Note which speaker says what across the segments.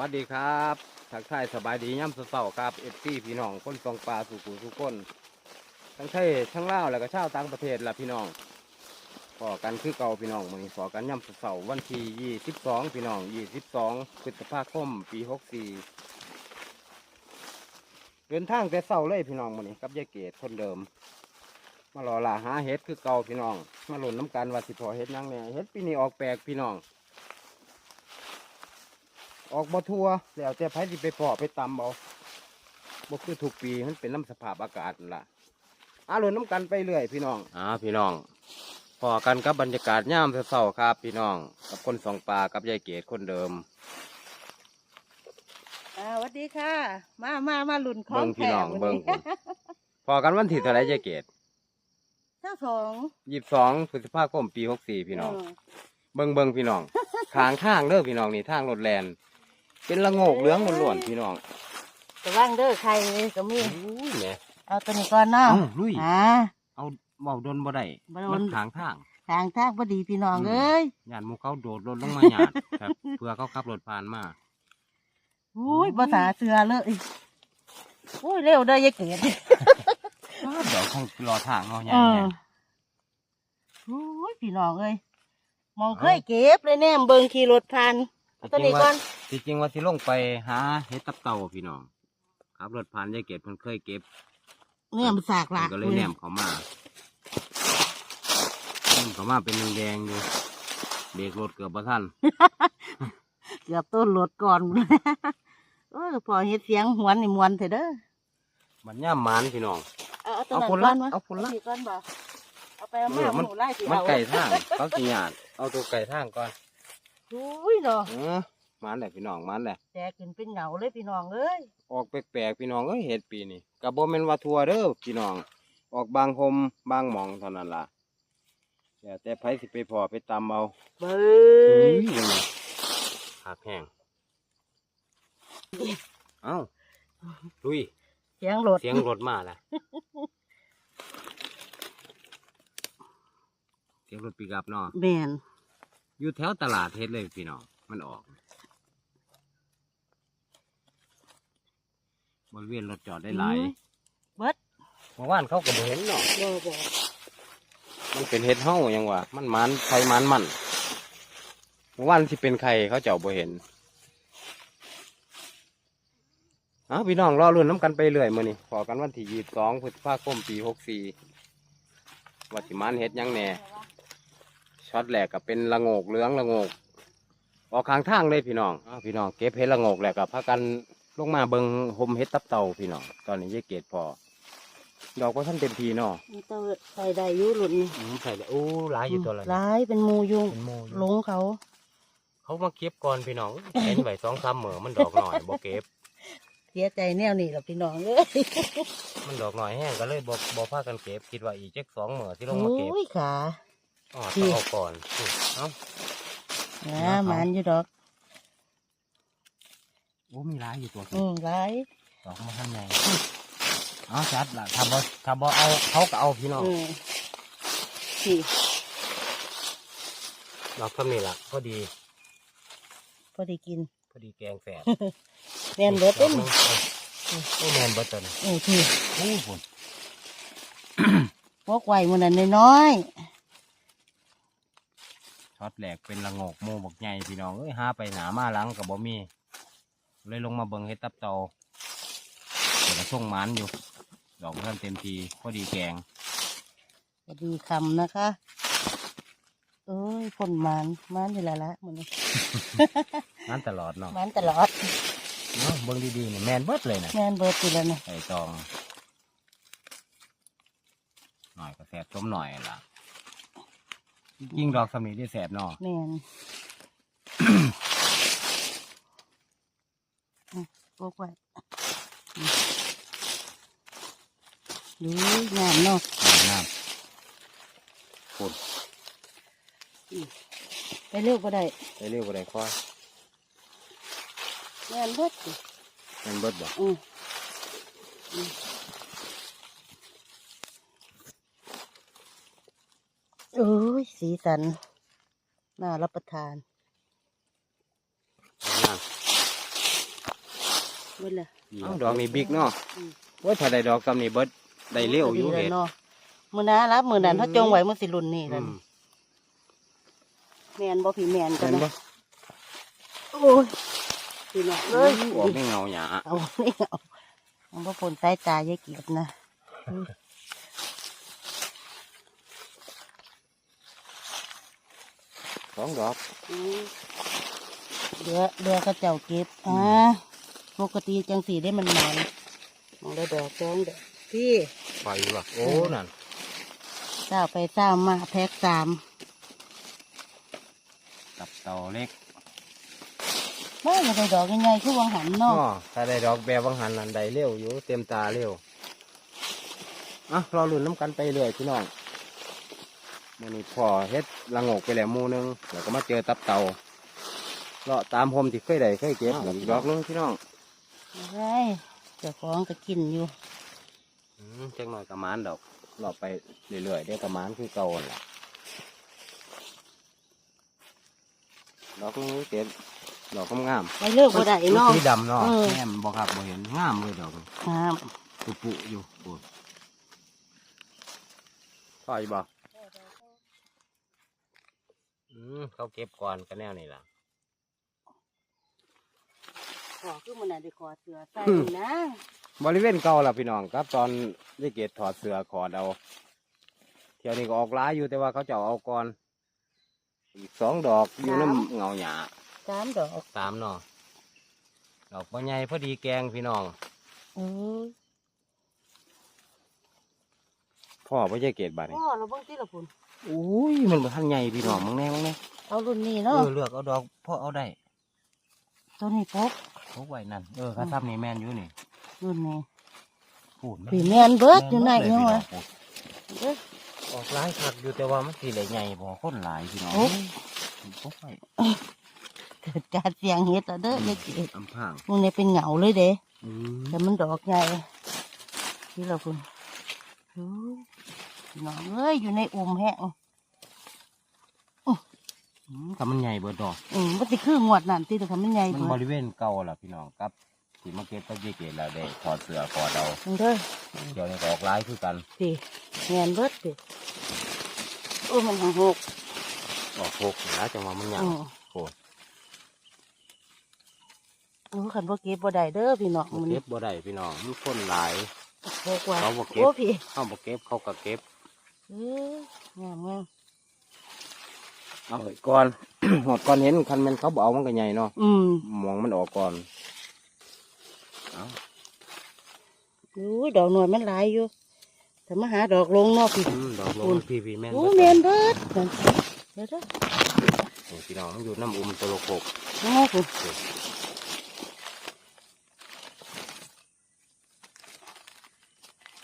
Speaker 1: วัสดีครับทักทายสบายดีย่ำเสาครับเอฟซีพี่น้องคนฟองปลาสู่กูทุกคนทั้งไทยทั้งลาวแล้วก็ชาวต่างประเทศละพี่น้องพอกันคือเก่าพี่น้องมันนี้พอกันย่ำเสาวันที่ยี่สิบสองพี่น้องยี่สิบสองพฤษภาคมปีหกสี่เดินทางแต่เสาเลยพี่น้องมันนี้กับยายเกดคนเดิม มารอล่าหาเห็ดคือเก่าพี่น้อง มาหล่นน้ำกันว่าสิพอเห็ดยังเนี่ยเห็ดปีนี้ออกแปลกพี่น้อง ออกบ่ทัวแล้วแต่ไผสิไปปอไปตำเอาบ่คือทุกปีมันเป็นน้ำสภาพอากาศนั่นล่ะอาหล่นน้ำกันไปเรื่อยพี่น้องอ่าพี่น้องพอกันกับบรรยากาศย่ามเศร้าๆครับ พี่น้อง กับคนสองปลากับยายเกดคนเดิม
Speaker 2: อ่าสวัสดีค่ะ มามามาลุ่นขอ
Speaker 1: เบิ้
Speaker 2: ง
Speaker 1: งพี่น้อง
Speaker 2: แถม
Speaker 1: เบิ้งพุ่นพอกันวันที่เท่าไหรยายเกด
Speaker 2: เจ้าสอง
Speaker 1: ยี่สิบสองพฤษภาคมปีหกสี่พี่น้อง
Speaker 2: เเบิ้
Speaker 1: งเบิ้งพี่น้องทางทางเด้อพี่น้องนี่ทางรถแลน เป็นละโงกเหลืองล้วนๆพี่น้อง
Speaker 2: กระว่างเด้อใครก็มี
Speaker 1: อุ้ยแหม่
Speaker 2: เอาตัวนี้ก่อนเนาะ
Speaker 1: เอ้าลุย
Speaker 2: อ่า
Speaker 1: เอาเบาดนบ่ได้
Speaker 2: บ่โดน
Speaker 1: มันทางทาง
Speaker 2: ทางทางพอดีพี่น้อง
Speaker 1: อืม
Speaker 2: เอ้ย
Speaker 1: ญาติหมูเขาโดดรถลงมาหยาดครับ เพื่อเขาขับรถผ่านมา
Speaker 2: อุ้ยภาษาเสือเลยอุ้ยเร็วเด้อยายเกด
Speaker 1: เดี๋ยวคงรอทางเนาะใหญ่
Speaker 2: เออ
Speaker 1: เนี่ย
Speaker 2: อุ้ยพี่น้องเอ้ยมองเคยเก็บเลยแน่เบิ่งขี่รถผ่านเอาตัวนี้ก่อน
Speaker 1: ที่จริงว่าที่ลงไปหาเห็ดตับเต่าพี่น้องขับรถผ่านยายเกดเพิ่นเคยเก็บ
Speaker 2: เนี่ยมันสากห
Speaker 1: เพิ่
Speaker 2: ลั
Speaker 1: น
Speaker 2: ก
Speaker 1: ก็เลยแนมเขามาแนมเขามาเป็นแดงๆอยู่เบรกรถเกือบบ่ทัน
Speaker 2: เกือบต้นรถก่อนเออพอเฮ็ดเสียงหวนนี่มวนเถอะเด้อ
Speaker 1: มันย่ามหมันพี่น้อง
Speaker 2: เอาเอาตัว
Speaker 1: เอา
Speaker 2: นั้น
Speaker 1: คนละ
Speaker 2: ก่อนวะ
Speaker 1: เอาคนละ
Speaker 2: สิก่อนบ่เอาไปเอา
Speaker 1: เอ
Speaker 2: มา
Speaker 1: อมัน
Speaker 2: หมูไล่สิ
Speaker 1: มัน
Speaker 2: เอา
Speaker 1: ไก่ทางเขาสิหยาดเอาตัวไก่ทางก่อน
Speaker 2: อุ้ยเนาะ
Speaker 1: เออ มันแหละพี่น้องมันแหละ
Speaker 2: แต่กินเป็นเหงาเลยพี่น้องเอ้ย
Speaker 1: ออกแปลกๆพี่น้องเอ้ยเห็ดปีนี้กับโบแมนว่าทัวเด้อพี่น้อง ออกบางคมบางหมองเท่านั้นล่ะแต่แต่ไผสิไปพอไปตำเอา
Speaker 2: เบ้
Speaker 1: เฮ้
Speaker 2: ย
Speaker 1: ยยังไงหักแห้งเอ้าลุย
Speaker 2: เสียงรถ
Speaker 1: เสียงรถมาละเสียงรถปีกับเนาะ
Speaker 2: แม่น
Speaker 1: อยู่แถวตลาดเฮ็ดเลยพี่น้องมันออก บริเวณรถจอดได้หลาย
Speaker 2: อืมเบิด
Speaker 1: เมื่อวานเขาก็บ่เห็นเนาะ
Speaker 2: บ่บ่
Speaker 1: มันเป็นเห็ดเฮ้ายังวะมันมันไข่มันมันเมื่อวานที่เป็นไข่เขาเจ้าบ่เห็นเอ้าพี่น้องรอรุ่นน้ำกันไปเรื่อยมื้อนี้พอกันวันที่ยี่สิบสองพฤษภาคมปีหกสี่ว่าสิมันเห็ดหยังแหน่ช็อตแรกก็เป็นละโงกเหลืองละโงกออกข้างทางเลยพี่น้องอ้าวพี่น้องเก็บเห็ดละโงกแล้วก็พากัน ลงมาเบิงหมเห็ดตับเต่าพี่น้องตอนนี้ยายเกดพอดอกก็ท่านเต็มทีเนาะ
Speaker 2: มันต้องใส่ได้อยู่รุ่นนี้
Speaker 1: อืมใส่เลยโอ้หลายอยู่ตัวละ
Speaker 2: หลายเป็นหมูยุง
Speaker 1: เป็นโมอยู่
Speaker 2: หลงเขา
Speaker 1: เขามาเก็บก่อนพี่น้องเห็นไว้สองสามเหมือมันดอกหน่อยบ่เก็บ
Speaker 2: เสียใจแนวนี้หรอกพี่น้องเอ้ย
Speaker 1: มันดอกหน่อยแห้งก็เลยบ่บ่พากันเก็บคิดว่าอีกเจ็กสองเหมือที่ลงมาเก็บ
Speaker 2: โอ้ยขา
Speaker 1: อ๋อ
Speaker 2: ที่
Speaker 1: ต้องเอาก่อนอืมเอ้า
Speaker 2: อ่ามันอยู่ดอก
Speaker 1: โอ้มีหลายอยู่ตัว
Speaker 2: อืมหลาย
Speaker 1: ดอกมาข้างในเอาจัดล่ะถ้าบ่ถ้าบ่เอาเขาก็เอาพี่น้อง
Speaker 2: อืมสี่
Speaker 1: ดอกเท่านี้ล่ะพอดี
Speaker 2: พอได้กิน
Speaker 1: พอดีแกงแฝด
Speaker 2: แม่นเบิดเต็ม
Speaker 1: ดอกหนึ่งเอ้ยโอ้แมนเบิดตัวนี้
Speaker 2: อือที่
Speaker 1: โอ้ฝุ่น
Speaker 2: พวกไว้มันนั้นน้อย
Speaker 1: ช็อตแหลกเป็นละโงกโมบักใหญ่พี่น้องเอ้ยหาไปหนามาหลังกับบ่มี เลยลงมาเบิ่งเฮ็ดตับเตาเดี๋ยวก็ส่งหมันอยู่ ดอกมันเต็มทีพอดีแกง
Speaker 2: ๆพอดีคำนะคะ เอ้ยพ่นมันมันนี่แหละละมัน
Speaker 1: นั่นตลอดเนาะ
Speaker 2: มันตลอด
Speaker 1: เนาะเบิ่งดีๆเนี่ยแมนเบิดเลยนะ
Speaker 2: แม่นเบิดอยู่แล้วนะ
Speaker 1: ใส่ตอง หน่อยก็แสบต้มหน่อยล่ะยิ่งดอกสำนีได้แสบเนาะ
Speaker 2: แม่น อืมพวกไว้อืมดูงามเนาะ
Speaker 1: น้ำฝุ่น
Speaker 2: ไปเร็วก็ได้
Speaker 1: ไปเร็วก็ได้ค่อย
Speaker 2: แม่นเบิดสิ
Speaker 1: แมนเบิดบ่
Speaker 2: อืมอืมโอ้ยสีสัน น่ารับประทาน
Speaker 1: น้ำ
Speaker 2: เบิดเลย
Speaker 1: เอ้าดอกนี่บิ๊กเนาะ
Speaker 2: อืม
Speaker 1: ว่าถ้าได้ดอกซ้ำนี่เบิดได้เร็วอยู่
Speaker 2: ดี
Speaker 1: เห็ด
Speaker 2: แล้วเนาะมื้อนะรับมื้อนั้น
Speaker 1: อืม
Speaker 2: เขาจงไว้มื้อสิรุ่นนี่
Speaker 1: อื
Speaker 2: นั่น
Speaker 1: ม
Speaker 2: แม่นบ่พี่แม่นกั
Speaker 1: เห็
Speaker 2: น
Speaker 1: นบ่
Speaker 2: นะโอ้ยพี่น้องเอ้ย
Speaker 1: ออกไม่เงาหยา
Speaker 2: เอาไม่เอามันบ่ปนสายตายายกีบนะ
Speaker 1: สองดอก
Speaker 2: อืมเดือเดือเขาเจ้าเก็บอ่า ปกติจังสีได้มันหมอนมองได้ดอกจ้องเด้อพี่
Speaker 1: ไปว่ะโอ้นั่น
Speaker 2: เจ้าไปเจ้ามาแพ็กสาม
Speaker 1: กับเตาเล็ก
Speaker 2: บ้านได้ดอกยังไงคือวังหันเนาะ
Speaker 1: อ๋อถ้าได้ดอกแบบบางหันนันใดเร็วอยู่เต็มตาเร็วอะรอลุ้นน้ำกันไปเรื่อยพี่น้องมื่อนี้พอเฮ็ดละโงกไปแล้วหมูหนึงแล้วก็มาเจอตับเตาเลาะตามพรมที่เคยได้เคยเก็บอีกดอกหนึงพี่น้อง
Speaker 2: อะ ไรเจ้าของก็กินอยู่
Speaker 1: อืมจังหน่อยกระมานดอกเลาะไปเรื่อยๆเดี๋ยวกระมานคือเก่าหั่นล่ะดอกนี้เก็บดอกงาม
Speaker 2: ไปเลือกบ่ได้เนาะ
Speaker 1: สีดำเนาะ
Speaker 2: เออ
Speaker 1: แม่มบอกครับบ่เห็นงามเลยดอก
Speaker 2: ครับ
Speaker 1: ปุปุอยู่ปวดพ่ออยู่บ่อืมเขาเก็บก่อนก็แนวนี่ล่ะ
Speaker 2: ขอคือมันน่ะได้ขอเสือใส่
Speaker 1: อืม
Speaker 2: นะ
Speaker 1: บริเวณเก่าล่ะพี่น้องครับ ตอนได้เกตถอดเสื้อขอดเอาเที่ยวนี้ก็ออกร้ายอยู่แต่ว่าเขาจะเอาก่อน อีกสองดอกอยู่น้ำเงาหยา
Speaker 2: สามดอก
Speaker 1: สามเนาะดอกปใหญ่พอดีแกงพี่น้อง
Speaker 2: เออ
Speaker 1: พ่อพ่อใช่เกตบาดนี่
Speaker 2: พ่อเราเบิ่งที่ละพุ่น
Speaker 1: อุ้ยมันบ่ทันใหญ่พี่น้องมึงแน่มึงแน่
Speaker 2: เอารุ่นนี้
Speaker 1: เอ
Speaker 2: เนาะ
Speaker 1: อเลือกเอาดอกพ่อเอาได้
Speaker 2: ตัวนี้ปุ๊บ
Speaker 1: พกไว้นั่นเออข้าทับนี่แมนอยู่นี่
Speaker 2: รุ่นนี้
Speaker 1: พูด
Speaker 2: พี่แม่นเบิดอยู่ไหน
Speaker 1: แม่
Speaker 2: เนาะ
Speaker 1: บิด
Speaker 2: วะ
Speaker 1: ออก
Speaker 2: เอ้ย
Speaker 1: ออกหลายคักอยู่แต่ว่ามันสีเหลใหญ่พอคนหลายพี่น้อง
Speaker 2: โอ้
Speaker 1: พกไว้
Speaker 2: เกิดการเสียงเฮ็ดแล้วเด้อยายเกด
Speaker 1: อำพราง
Speaker 2: มึงเนี่ยเป็นเหงาเลยเด้
Speaker 1: อืม
Speaker 2: แต่มันดอกใหญ่ที่เราคุณโอ้ยน้องเอ้ยอยู่ในอุ่มแห้ง
Speaker 1: อืมถ้ามันใหญ่เบิดดอก
Speaker 2: อืมมันสิคืองวดนั่นที่เราทำมันใหญ่
Speaker 1: มัน
Speaker 2: เบิ
Speaker 1: บ
Speaker 2: ด
Speaker 1: ริเวณเก่าล่ะพี่น้องครับที่มาเก็บกับเยเกศแล้วได้ถอดเสื้อถอดเอา
Speaker 2: มึงเด้อ
Speaker 1: เดี๋ยวนี้ก็ออกหลายคือกัน
Speaker 2: สิแงนเบิดสิโอ้มันหังหก
Speaker 1: ออกพกนะจังหวะมันใหญ่
Speaker 2: อืม
Speaker 1: โอ้
Speaker 2: โอ้ขันบ่เก็บบ่ได้เด้อพี่น้อง
Speaker 1: บ่
Speaker 2: มัน
Speaker 1: เก็บบ่ได้พี่น้องมันคนหลาย
Speaker 2: หกว่า
Speaker 1: เขาบ่เก็บ
Speaker 2: โอ้พี่
Speaker 1: เขาบ่เก็บเขาก็เก็บ
Speaker 2: เอองามงาม
Speaker 1: เอาไว้ก่อน หอดก่อนเห็นคันแมันเขาบเอามันก็ใหญ่เนาะ
Speaker 2: อืม
Speaker 1: มองมันออกก่อนเอา
Speaker 2: โอ้ยดอกหน่วยมันหลายอยู่แต่มาหาดอกลงเนาะพี่
Speaker 1: อืมดอกลง
Speaker 2: คุณ
Speaker 1: พี่พี่แม่น
Speaker 2: โอ้
Speaker 1: เบิด
Speaker 2: แมนเบิดนั่นเดี๋ยวเด้อ
Speaker 1: นี่พี่น้องมันอยู่น้ำอุ้มตะโลกก
Speaker 2: น้องคุณ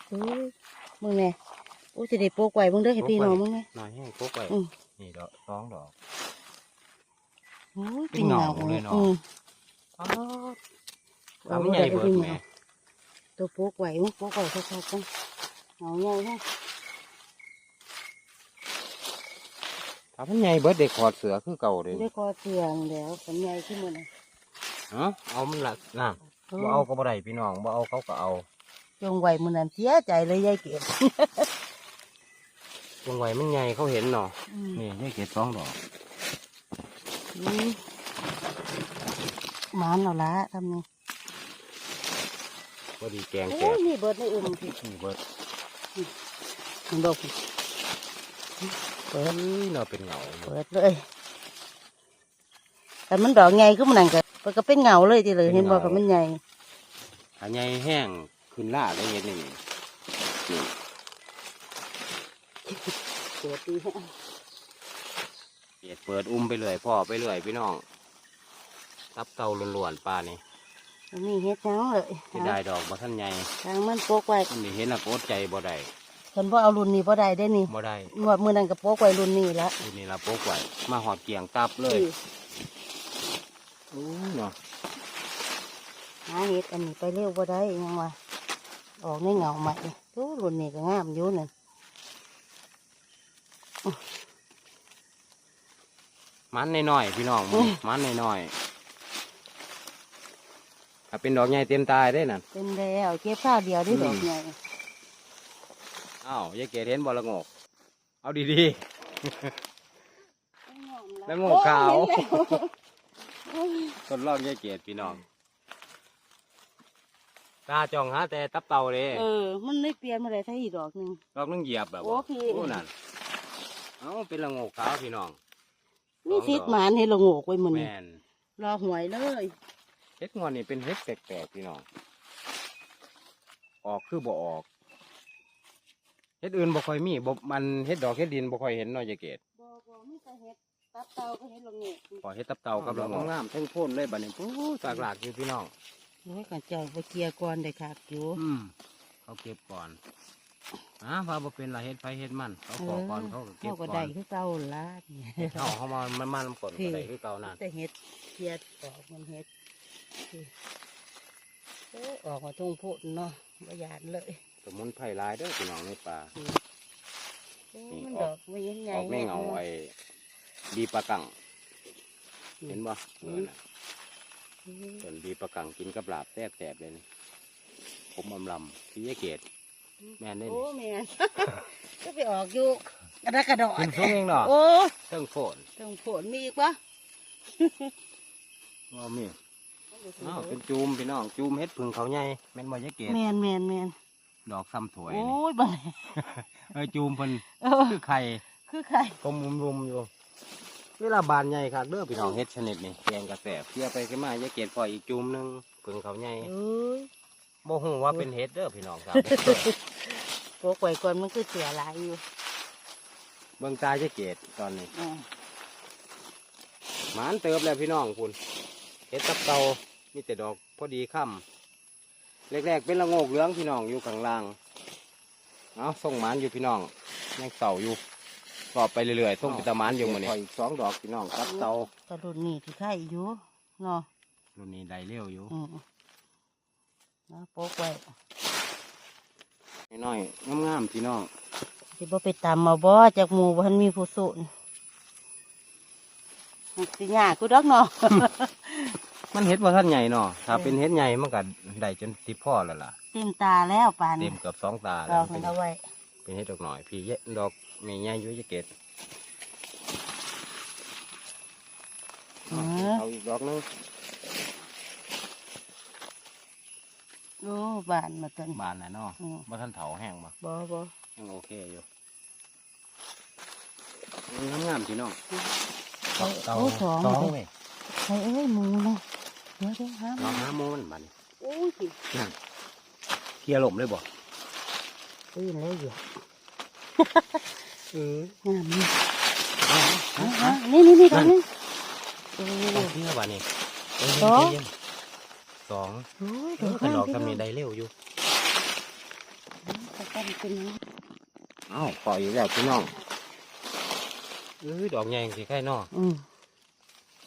Speaker 2: โอ้ยมึงไงโอ้ยสิได้โปกไว้มึงเด้อให้พี่น้องมึงไง
Speaker 1: น้อยแห้งพกไป
Speaker 2: อืม
Speaker 1: นี่ดอกสองดอก
Speaker 2: โอ้ย
Speaker 1: เป็นเหงาเลยเนาะ
Speaker 2: อืม
Speaker 1: ทำใหญ่เบิดแหม่
Speaker 2: ตัวโปกไว้มึงโปกไว้ค่อยๆกันเหงาใหญ่ฮะ
Speaker 1: ถ้ามันใหญ่เบิดเด็กขอดเสือคือเก่าเลย
Speaker 2: ได้กอเสื่องแล้วสัญญาขึ้นมาเลย
Speaker 1: เอ้าเอามันละน่ะบ่เอาก็บ่ได้พี่น้องบ่เอาเขาก็เอา
Speaker 2: จงไว้มือนั้นเสียใจเลยยายเก็ บ
Speaker 1: วงไว้มันใหญ่เขาเห็นเนาะ
Speaker 2: อืม
Speaker 1: นี่ได้เก็บสองดอก
Speaker 2: อืมหมานเอาละทำไง
Speaker 1: พอดีแกงแก
Speaker 2: โอ้ย
Speaker 1: บ
Speaker 2: นี่เบิดในอุ่มพี่
Speaker 1: นี่เบิด
Speaker 2: มันบอกพี่
Speaker 1: เอ้ยเนาะเป็นเหงา
Speaker 2: เปิดเลยแต่มันดอกใหญ่ขึ้นมันนั่นก็มันก็เป็นเงาเลยทีเลยเห็นบอกกับมันใหญ่
Speaker 1: ถ้าใหญ่แห้งขึ้นล่าได้เห็นนี่นี่
Speaker 2: เปิดดีฮะ
Speaker 1: เปิดเปิดอุ้มไปเลยพ่อไปเลยพี่น้องทับเตาล้วนๆปลานี่
Speaker 2: มันมีเฮ็ดหยังเลย
Speaker 1: ที่ได้ดอกบ่ท่านใหญ่
Speaker 2: ทางมันโปกไว้
Speaker 1: อันนี้เห็นอะโกดใจบ่ได้
Speaker 2: คนบ่เอารุ่นนี้บ่ได้ได้นี่
Speaker 1: บ่ได้
Speaker 2: งวดมือนั้นก็โปกไว้รุ่นนี้ละ
Speaker 1: ทีนี้ละโปกไว้มาหอดเกียงตับเลยอู้เนาะ
Speaker 2: หาเฮ็ดอันนี้ไปเร็วบ่ได้ยังว่าออกในเงาใหม่โอ้รุ่นนี้ก็งามอยู่นั่น มัน
Speaker 1: มันน้อยๆพี่น้อง
Speaker 2: อืม
Speaker 1: มันน้อยๆาเป็นดอกใหญ่เต็มตายได้นั่น
Speaker 2: เป็นแล้วเก็บข้าวเดียวได้ดอกใหญ่
Speaker 1: อ้าวยายเกดเห็นบอละโงก เอาดีๆแล้วโงกขาวทดลองยายเกดพี่น้องตาจองหาแต่ตับเต่าเลย
Speaker 2: เออ มันได้เปลี่ยนมาได้ทั้งอีกดอกหนึ่ง
Speaker 1: ดอกนึงเหยียบแบบ
Speaker 2: โอ้พี่
Speaker 1: โอ้นั่นเอาเป็นละโงกขาวพี่น้อง
Speaker 2: นี่ซิดหมานให้ละโงกไว้มัน
Speaker 1: แม
Speaker 2: นี่
Speaker 1: น
Speaker 2: รอหวยเลย
Speaker 1: เฮ็ดงอนนี่เป็นเฮ็ดแปลกๆพี่น้องออกคือบ่ออกเฮ็ดอื่นบ่ค่อยมีบ่มันเฮ็ดดอกเฮ็ดดินบ่ค่อยเห็นเนาะยายเกด
Speaker 2: บอบอมีแต่เห็ดตับเตาก็เห็ดละโงก
Speaker 1: พอเฮ็ดตับเต่ากับละโงกงามทั้งโพ่นเลยบัดนี้ปู้สากหลากอยู่พี่น้อง
Speaker 2: โอ้ยกันเจ้าไปเคลียร์ก่อนได้ครับอยู่
Speaker 1: อืมเขาเก็บก่อน อ่าพาบ่เป็นละเฮ็ดไฟเฮ็ดมันเขาขอก่อนเขาก็เก็บ
Speaker 2: เขาก็
Speaker 1: ก่อ
Speaker 2: ได้
Speaker 1: น
Speaker 2: คือเก่าละเนี่ย
Speaker 1: เขาเขามามันมันกดก็ได้คือเก่านั่น
Speaker 2: แต่เห็ดเคลียร์ออกมันเห็ดเออออกมาทุ่งโพุเนาะประหยัดเลย
Speaker 1: สมุนไพรหลายเด้อพี่น้องในป่า
Speaker 2: โอ้
Speaker 1: นี่
Speaker 2: มัน
Speaker 1: อ
Speaker 2: ด
Speaker 1: อก
Speaker 2: อกไม่ยังไง
Speaker 1: ออกในเงาไอ้ดีปลากังเห็นบ่เออน่ะส่วนดีปลากังกินกับลาบแซ่บๆเลยนี่ผมอำลำพี่ยายเกด แม่นได้
Speaker 2: โอ้
Speaker 1: นี่
Speaker 2: แม่นก็ไปออกอยู่กระดกกระดอ
Speaker 1: ขึ้
Speaker 2: ด
Speaker 1: นสูงเองเนาะ
Speaker 2: โอ้
Speaker 1: เทิงโฝน
Speaker 2: ต้องผลมีอีกปะ
Speaker 1: ว่ามีอ้าวเป็นจูมพี่น้องจูมเฮ็ดพึ่งเขาใหญ่แม่นบ่ยายเกด
Speaker 2: แมนแมนแมน
Speaker 1: ดอกซ้ำถวย
Speaker 2: โอ้
Speaker 1: นี่
Speaker 2: ยบ่
Speaker 1: เออจูมเพิ่น
Speaker 2: เออ
Speaker 1: คือไข่
Speaker 2: คือใคร
Speaker 1: กลมรุมๆอยู่ เวลาบานใหญ่ครับเด้อพี่น้องเฮ็ดชนิดนี้แกงกระแสเพียไปขึ้นมายายเกดปล่อยอีกจูมหนึงพึ่งเขาใหญ่
Speaker 2: เอ้ย
Speaker 1: บ่ฮู้ว่าเป็นเฮ็ดเด้อพี่น้องครับ
Speaker 2: โปกไว้ก่อนมันคือเสียหลายอยู่
Speaker 1: เบิ่งตายายเกดตอนนี้
Speaker 2: อ่า
Speaker 1: หมานเติบแล้วพี่น้องคุณเฮ็ดตับเตามีแต่ดอกพอดีค่ำแรกๆเป็นละโงกเหลืองพี่น้องอยู่ข้างล่างเอาส่งหมานอยู่พี่น้องยังเต่าอยู่ก็ไปเรื่อยๆส่งไปตะหมานอยู่มื้อนี้อีกสองดอกพี่น้องตับเตาก
Speaker 2: ระดุนนี่ที่ไข่อยู่เนาะ
Speaker 1: รุ่นนี้ได้เร็วอยู่
Speaker 2: อืม นะโปกไว้
Speaker 1: น้อยๆงามๆพี่น้อง
Speaker 2: สิบ่ไปตามมาบ่จากหมู่บ่ทันมีผู้สูนมันสิยากกูดอกเนาะ
Speaker 1: มันเฮ็ดว่าท่านใหญ่เนาะถ้าเป็นเฮ็ดใหญ่มันก็ได้จนสิพ่อแล้วล่ะ
Speaker 2: เต็มตาแล้วปาน
Speaker 1: เต็มเกือบสองตา
Speaker 2: ด
Speaker 1: แล้
Speaker 2: อ
Speaker 1: ว
Speaker 2: ก
Speaker 1: เป็
Speaker 2: มันนเอาไว้
Speaker 1: เป็นเฮ็ดดอกหน่อยพี่เยะดอกมีใหญ่อยู่จะเกต
Speaker 2: เออ
Speaker 1: เอาอีกดอกหนึง
Speaker 2: โอ้บานมาตัน
Speaker 1: บานน่ะเนาะ
Speaker 2: อืม
Speaker 1: บ่ท่านเถาแห้งบ่
Speaker 2: บ่บ่
Speaker 1: ยังโอเคอยู่งามงามๆพี่น้อง
Speaker 2: โอ้สอง
Speaker 1: สอง
Speaker 2: เด้
Speaker 1: เว้ย
Speaker 2: ใครเอ้ยหมูนะเดี๋ยวเดี๋ยวหา
Speaker 1: น้องหาโมมันบัดนี้
Speaker 2: โอ้ย
Speaker 1: นั่นเคลียร์ลมเลยบ่
Speaker 2: ตื่นแล้วอยู่
Speaker 1: เอองา
Speaker 2: มนี่
Speaker 1: เอา
Speaker 2: อะ
Speaker 1: เอา
Speaker 2: อะนี่นี่นี่ตรงนี้โอ้
Speaker 1: เอาเคลียร์บัดนี้เย็น
Speaker 2: สอง
Speaker 1: เย็น สอง
Speaker 2: โอ้ย
Speaker 1: เออขันดอกทำนี่ได้เร็วอยู่
Speaker 2: ตะกันเป็นนี้
Speaker 1: เอ้าปล่อยอยู่แล้วพี่น้องเอ้ยดอกใหญ่สิใครเนาะ
Speaker 2: อืม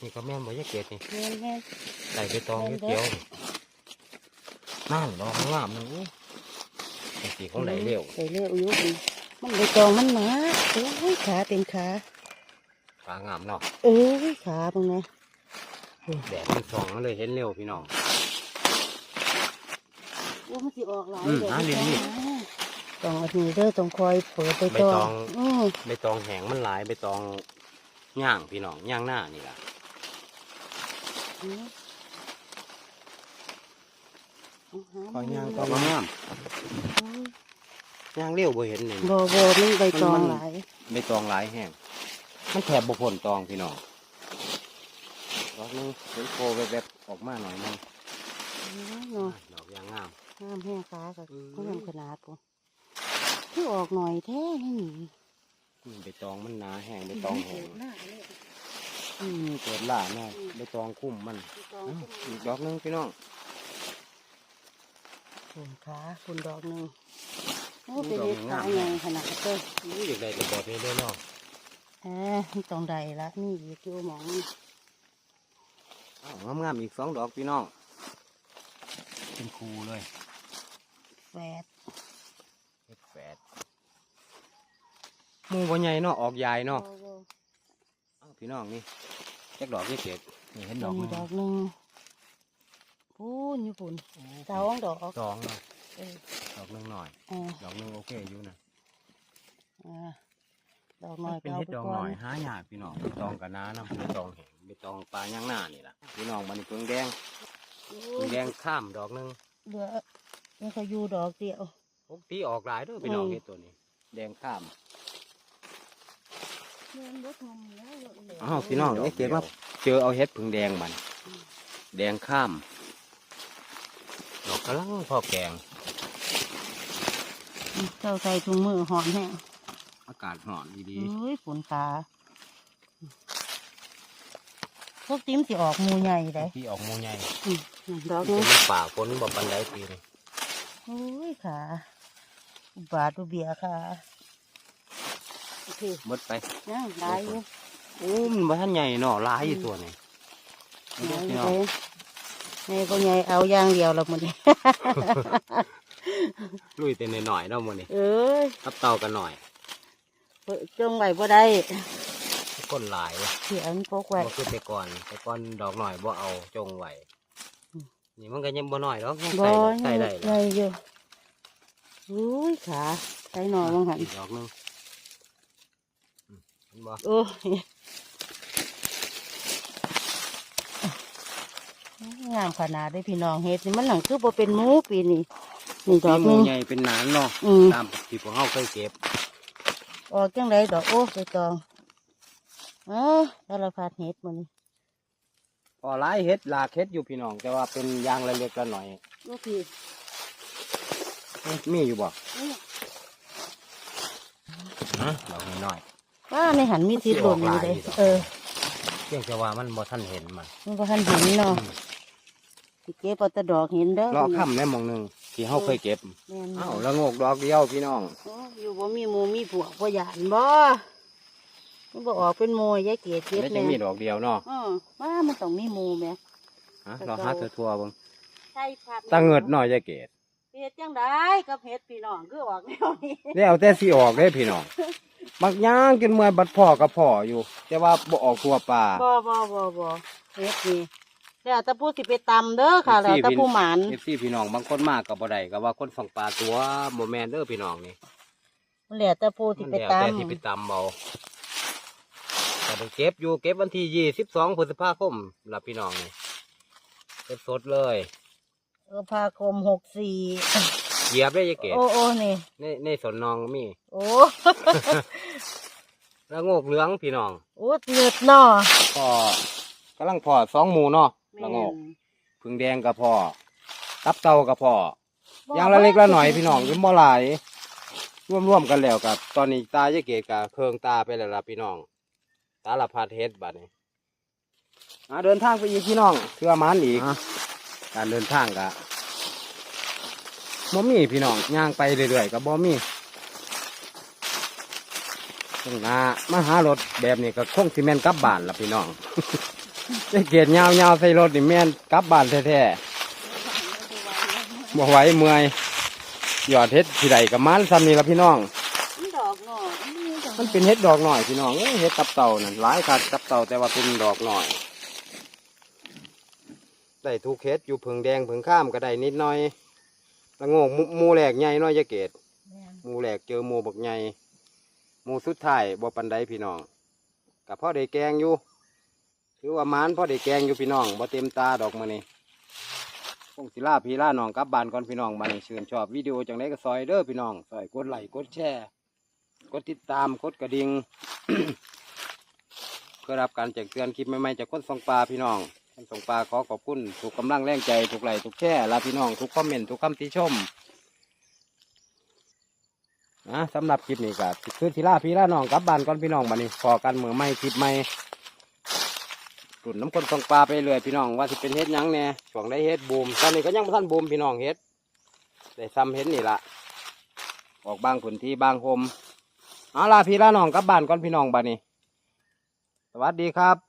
Speaker 1: นี่ก็แม่นบ่ยะเกตนี่
Speaker 2: แม่นแม่น
Speaker 1: ใส่ใบตองเขียวๆนั่นดอกงามนึงไอ้สีของไหลเร็ว
Speaker 2: ใส่เร็วอยู่ดิมันใบตองมันหนาโอ้ยขาเต็มขา
Speaker 1: ขางามเนาะ
Speaker 2: เอ้ยขาตรงนี้
Speaker 1: แดดมันส่องมันเลยเห็นเร็วพี่น้อง
Speaker 2: โอ้มันสิออกหลาย
Speaker 1: อืม
Speaker 2: เดี๋ยว
Speaker 1: หาเรียนนี่
Speaker 2: ต้องเอาทีเด้อต้องคอยเปิดใบ
Speaker 1: ใบ
Speaker 2: ต
Speaker 1: ต
Speaker 2: อ
Speaker 1: องง
Speaker 2: อืม
Speaker 1: ใบตองแห้งมันหลายใบตองย่างพี่น้องย่างหน้านี่ล่ะ
Speaker 2: อืม
Speaker 1: คอยย่างตองงามย่างเร็วบ่เห็นนี่
Speaker 2: โบโบมันใบตองหลาย
Speaker 1: ใบตองหลายแห้งมันแถบบ่พ้นตองพี่น้องดอกหนึงเห็นโคแวบๆออกมาหน่อยหนึง
Speaker 2: เนาะ
Speaker 1: ดอกย่า งงาม
Speaker 2: ห้ามแห้งขากับ
Speaker 1: อืม
Speaker 2: ห้ามขนาดปุ๊ที่ออกหน่อยแท้นี่หนี
Speaker 1: อืมใบตองมันหนาแห้งใบตองแห้ง
Speaker 2: หน้าเลย
Speaker 1: อืมเกิดล่าแน่ใบตองคุ้มมัน
Speaker 2: ใบตอง
Speaker 1: อ้าวอีกดอกหนึงพี่น้อง
Speaker 2: คุณขาคุณดอกหนึ่งโอ้เป็นเด็ดขาใหญ่ขนาดเต้ย
Speaker 1: นี่อยากได้แต่แบบนี้ด้วยเนาะ
Speaker 2: เอ้ยตรงใดละนี่อยู่ที่หมองนี่
Speaker 1: อ้าวงามๆอีกสองดอกพี่น้องเป็นคูเลย
Speaker 2: แฝด
Speaker 1: เฮ็ดแฝดหมูบ่ใหญ่เนาะออกใหญ่เนาะ
Speaker 2: โบโบ
Speaker 1: อ้าวพี่น้องนี่แจ็คดอกยี่เจ็ดนี่เห็นด
Speaker 2: ด
Speaker 1: อ
Speaker 2: อกก
Speaker 1: หนึ
Speaker 2: นี้
Speaker 1: ง
Speaker 2: ดอกหนึ่งพูนอยู่พุ่นสองดอก
Speaker 1: สองเนาะ
Speaker 2: เออ
Speaker 1: ดอกหนึงหน่อย
Speaker 2: อ่า
Speaker 1: ดอกหนึงโอเคอยู่นะ
Speaker 2: อ่าดอกน้อย
Speaker 1: เป็น
Speaker 2: ก็เอา
Speaker 1: เฮ็ด
Speaker 2: ไป
Speaker 1: ดอก
Speaker 2: ก่
Speaker 1: ห
Speaker 2: อ
Speaker 1: น่อนยหายากพี่น้องใบตองกับน้าน้ำใบตองแห้งใบตองปลาย่างหน้านี่ล่ะพี่น้องมันเพิ่งแดง
Speaker 2: โอ้
Speaker 1: เพิ่
Speaker 2: ย
Speaker 1: งแดงข้ามดอกหนึง
Speaker 2: เหลือ แล้วก็อยู่ดอกเดียว
Speaker 1: ปกติออกหลายเด้วยพี่น้อง
Speaker 2: อืม
Speaker 1: เฮ็ดตัวนี้ แดงข้ามอ้าวพี่น้องไอ้เก๋ว่าเจอเอาเฮ็ดผึ่งแดงมัน แดงข้าม ดอกกระลังพอแกง
Speaker 2: เจ้าใส่ถุงมือหอนแห้ง
Speaker 1: อากาศหอนดี
Speaker 2: เฮ้ยฝนขาพวกติ้มสิออกหมูใหญ่ได้
Speaker 1: ๆที่ออกโมใหญ่
Speaker 2: อืมดอก
Speaker 1: เป็
Speaker 2: นี้
Speaker 1: นป่าฝนบ่ปันไดปีนี้
Speaker 2: โอ้ยขาอุบาทอุเบียขาโอเค
Speaker 1: หมดไป
Speaker 2: ยังหลายอยู่
Speaker 1: โอ้มันบ่ทันใหญ่เนาะหลายอยู่ตัวนี้
Speaker 2: หลายอ
Speaker 1: พี่
Speaker 2: ยู่
Speaker 1: น้อง
Speaker 2: เลยในก็ใหญ่เอาอย่างเดียวและมันนี้
Speaker 1: ลุยแต่น้อยๆเนาะมื้อนี้
Speaker 2: เอ้ย
Speaker 1: กับเต่ากันหน่อย
Speaker 2: เพิ่นจงไว้บ่ได้
Speaker 1: คนหลาย
Speaker 2: เขียนพกไว้
Speaker 1: บ่คือแต่ก่อนแต่ก่อนดอกหน่อยบ่เอาจงไว้
Speaker 2: อืม
Speaker 1: นี่มันก็ยังบ่น้อยหรอกยัง
Speaker 2: บ่
Speaker 1: ใส่ได้
Speaker 2: ใหญ่อยู่อุ้ยขาใส่หน่อยมังหัน
Speaker 1: อีกดอกหนึงอืมเห็นบ่
Speaker 2: โอ้ยงามขนาดได้พี่น้องเฮ็ดนี่มันหนังคือบ่เป็นหมูปีนี้นี่ดอกห
Speaker 1: ห
Speaker 2: นึ
Speaker 1: มู
Speaker 2: ง
Speaker 1: ใหญ่เป็นหนานเนาะ
Speaker 2: อืม
Speaker 1: ตามที่พวกเฮาเคยเก็บ
Speaker 2: ออกจังไรดอกโอ้ไปตองอ๋อสารพัดเฮ็ดมัน นี่
Speaker 1: พอหลายเฮ็ดหลากเฮ็ดอยู่พี่น้อง แต่ว่าเป็นอยางละเล็กละหน่อย
Speaker 2: ลูกพี่
Speaker 1: เอ๊ะมีอยู่บ่
Speaker 2: นี่
Speaker 1: ฮะดอกน้อย
Speaker 2: ว่าในหันมีสีหล่นอยู่เลยเออ
Speaker 1: ๆเพียงแต่ว่ามันบ่ทันเห็นมัน
Speaker 2: มันก็ทันเห็นเนาะสิเก็บเอาแต่ดอกเห็นเด้อ
Speaker 1: รอค่ำแน่มองหนึงที่เฮาเคยเก็บ
Speaker 2: แม่น
Speaker 1: อ้าวละโงกดอกเดียวพี่น้อง
Speaker 2: โอ้อยู่บ่มีหมูมีผัวบ่หยานบ่ มันบ่ออกเป็นหมูยายเกดเก็บ
Speaker 1: ไม่
Speaker 2: แม่
Speaker 1: ใช่มีดอกเดียวเนาะ
Speaker 2: อือว่ามันต้องมีหมูแหม่
Speaker 1: ฮะเราหาทั่วๆเบิ่ง
Speaker 2: ใช่พัด
Speaker 1: ตาเงิดหน่อยยายเกด
Speaker 2: เฮ็ดจังไดกับเฮ็ดพี่น้องคือออกแนวนี้
Speaker 1: แล้วแต่สิออกเด้พี่น้องมักย่างจนเมื่อยบัดพ่อกับพ่ออยู่ แต่ว่าบ่ออกทั่วป่า
Speaker 2: บ่บ่บ่บ่เฮ็ดนี่แล้วแต่ผู้สิไปตำเด้อค่ะ แล้วแต่ผู้หมาน
Speaker 1: เอฟซีพี่น้องบางคนมากกับบ่ได้ก็ว่าคนส่งปลาตัวบ่แม่นเด้อพี่น้องนี่
Speaker 2: มันแล้วแต่ผู้สิ
Speaker 1: มัน
Speaker 2: ไป
Speaker 1: แล้ว
Speaker 2: ต
Speaker 1: แต่ที่ไปตำเอาแต่ ไปเก็บอยู่เก็บวันที่ยี่สิบสองพฤษภาคมล่ะพี่น้องนี่เก็บสดเลยำ
Speaker 2: เออภาคมหกสี่
Speaker 1: เหยียบได้ยายเกด
Speaker 2: โอ้โอ้นี่
Speaker 1: ในในสวนนองมี
Speaker 2: โอ้
Speaker 1: แล้วโงกเหลืองพี่น้อง
Speaker 2: โอ้เตือดเนาะ
Speaker 1: ก็กำลังพอสองหมูเนาะ
Speaker 2: แม่
Speaker 1: ละโงก
Speaker 2: น
Speaker 1: พึ่งแดงกับพ่อตับเต่ากับพ่ออย่างละเล็กละหน่อยพี่น้องอยังบ่หลายร่วมๆกันแล้วกับ ตอนนี้ตายายเกดกับเครื่องตาไปแล้วล่ะพี่น้องตาละพัดเฮ็ดบัดนี้อ่าเดินทางไปอีกพี่น้องเพื่อมันอีกการเดินทางกะบ่มีพี่น้องย่างไปเรื่อยๆกับบ่มีถึงมามาหารถแบบนี้ก็คงสิแม่นกลับบ้านล่ะพี่น้องยายเกดยาวๆใส่รถนี่แม่นกลับบ้านแท้ๆบ่ไหวเมื่อยหยอดเฮ็ดที่ใดกับมันซ้ำนี่ละพี่น้อง
Speaker 2: มันดอกเนาะ มันมีดอก
Speaker 1: มันเป็นเฮ็ดดอกหน่อยพี่น้องเอ้ยเฮ็ดตับเต่านั่นหลายคัดตับเต่าแต่ว่าเป็นดอกหน่อยได้ทุกเฮ็ดอยู่ผึ่งแดงผึ่งข้ามก็ได้นิดหน่อยละโงกหมูหมูแหลกใหญ่เน้อยยะเกด
Speaker 2: แม่น
Speaker 1: หมูแหลกเจอหมูบักใหญ่หมูสุดท้ายบ่ปันไดพี่น้องกับพ่อได้แกงอยู่ถือว่าหมันพ่อได้แกงอยู่พี่น้องบ่เต็มตาดอกมื้อนี้คงสิลาพี่ลาน้องกลับบ้านก่อนพี่น้องบ้านนี้ชื่นชอบวิดีโอจังไดก็ซอยเด้อพี่น้องซอยกดไลค์กดแชร์ กดติดตามกดกระดิ่ง เพื่อรับการแจ้งเตือนคลิปใหม่ๆจากคนส่งปลาพี่น้องคนส่งปลาขอขอบคุณทุกกำลังแรงใจทุกไลทุกแชร์ลาพี่น้องทุกคอมเมนต์ทุกคำติชมนะสำหรับคลิปนี้ก็คือสิลาพี่ลาน้องกลับบ้านก่อนพี่น้องบ้านนี้พอกันมือใหม่คลิปใหม่ตุ่นน้ำคนตรงปลาไปเรื่อยพี่น้องว่าสิเป็นเฮ็ดยังแหน่ยช่วงได้เฮ็ดบูมตอนนี้ก็ยังบ่ทันบูมพี่น้องเฮ็ดได้ซ้ำเฮ็ดนี่ละออกบางพื้นที่บางโฮม เอาล่ะพี่ละน้องกลับบ้านก่อนพี่น้องบ้านนี้ สวัสดีครับ